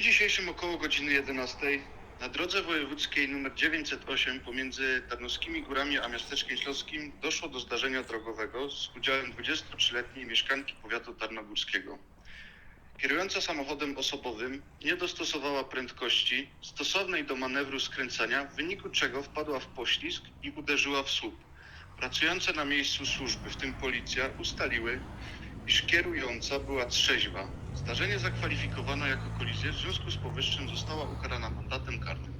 dniu dzisiejszym około godziny 11 na drodze wojewódzkiej nr 908 pomiędzy Tarnowskimi Górami a miasteczkiem śląskim doszło do zdarzenia drogowego z udziałem 23-letniej mieszkanki powiatu tarnogórskiego. Kierująca samochodem osobowym nie dostosowała prędkości stosownej do manewru skręcania, w wyniku czego wpadła w poślizg i uderzyła w słup. Pracujące na miejscu służby, w tym policja, ustaliły, iż kierująca była trzeźwa. Zdarzenie zakwalifikowano jako kolizję, w związku z powyższym została ukarana mandatem karnym.